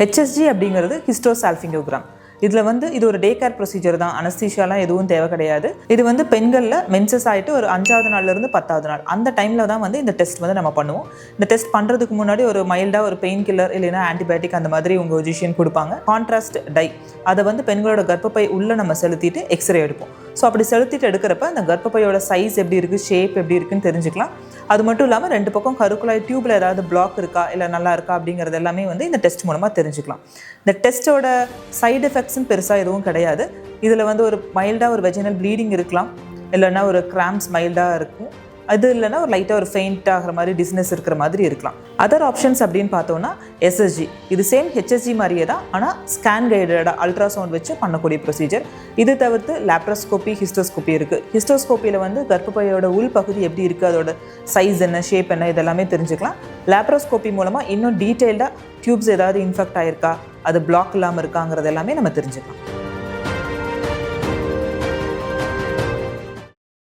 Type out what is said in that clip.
HSG அப்படிங்கிறது ஹிஸ்டோசால்ஃபிங்கோகிராம் இதில் வந்து இது ஒரு டே கேர் ப்ரொசீஜர் தான். அனஸ்தீஷியாலாம் எதுவும் தேவை கிடையாது. இது வந்து பெண்களில் மென்சஸ் ஆகிட்டு ஒரு அஞ்சாவது நாள்லேருந்து பத்தாவது நாள். அந்த டைமில் தான் வந்து இந்த டெஸ்ட் வந்து நம்ம பண்ணுவோம். இந்த டெஸ்ட் பண்ணுறதுக்கு முன்னாடி ஒரு மைல்டாக ஒரு பெயின் கில்லர் இல்லைன்னா ஆன்டிபயோட்டிக் அந்த மாதிரி உங்கள் ஒஜிஷியன் கொடுப்பாங்க. கான்ட்ராஸ்ட் டை அதை வந்து பெண்களோட கர்ப்பப்பை உள்ளே நம்ம செலுத்திட்டு எக்ஸ்ரே எடுப்போம். ஸோ அப்படி செலுத்திட்டு எடுக்கிறப்ப அந்த கர்ப்பப்பையோட சைஸ் எப்படி இருக்குது ஷேப் எப்படி இருக்குன்னு தெரிஞ்சுக்கலாம். அது மட்டும் இல்லாமல் ரெண்டு பக்கம் கருக்குழாய் டியூப்பில் ஏதாவது பிளாக் இருக்கா இல்லை நல்லா இருக்கா அப்படிங்கிறது எல்லாமே வந்து இந்த டெஸ்ட் மூலமாக தெரிஞ்சுக்கலாம். இந்த டெஸ்ட்டோட சைடு எஃபெக்ட்ஸும் பெருசாக எதுவும் கிடையாது. இதில் வந்து ஒரு மைல்டாக ஒரு வெஜினல் ப்ளீடிங் இருக்கலாம். இல்லைன்னா ஒரு கிராம்ஸ் மைல்டாக இருக்கும். அது இல்லைன்னா ஒரு லைட்டாக ஒரு ஃபெயிண்ட் ஆகிற மாதிரி டிஸ்னஸ் இருக்கிற மாதிரி இருக்கலாம். அதர் ஆப்ஷன்ஸ் அப்படின்னு பார்த்தோம்னா எஸ்எஸ்ஜி இது சேம் ஹெச்எஸ்ஜி மாதிரியே தான் ஆனால் ஸ்கேன் கைடடாக அல்ட்ராசவுண்ட் வச்சு பண்ணக்கூடிய ப்ரொசீஜர் இது தவிர்த்து லேப்ரோஸ்கோப்பி ஹிஸ்டோஸ்கோப்பி இருக்குது ஹிஸ்டோஸ்கோப்பியில் வந்து கர்ப்பப்பையோட உள் பகுதி எப்படி இருக்குது அதோட சைஸ் என்ன ஷேப் என்ன இதெல்லாமே தெரிஞ்சுக்கலாம். லேப்ரோஸ்கோப்பி மூலமாக இன்னும் டீட்டெயில்டாக டியூப்ஸ் ஏதாவது இன்ஃபெக்ட் ஆயிருக்கா அது பிளாக் இல்லாமல் இருக்காங்கிறது எல்லாமே நம்ம தெரிஞ்சுக்கலாம்.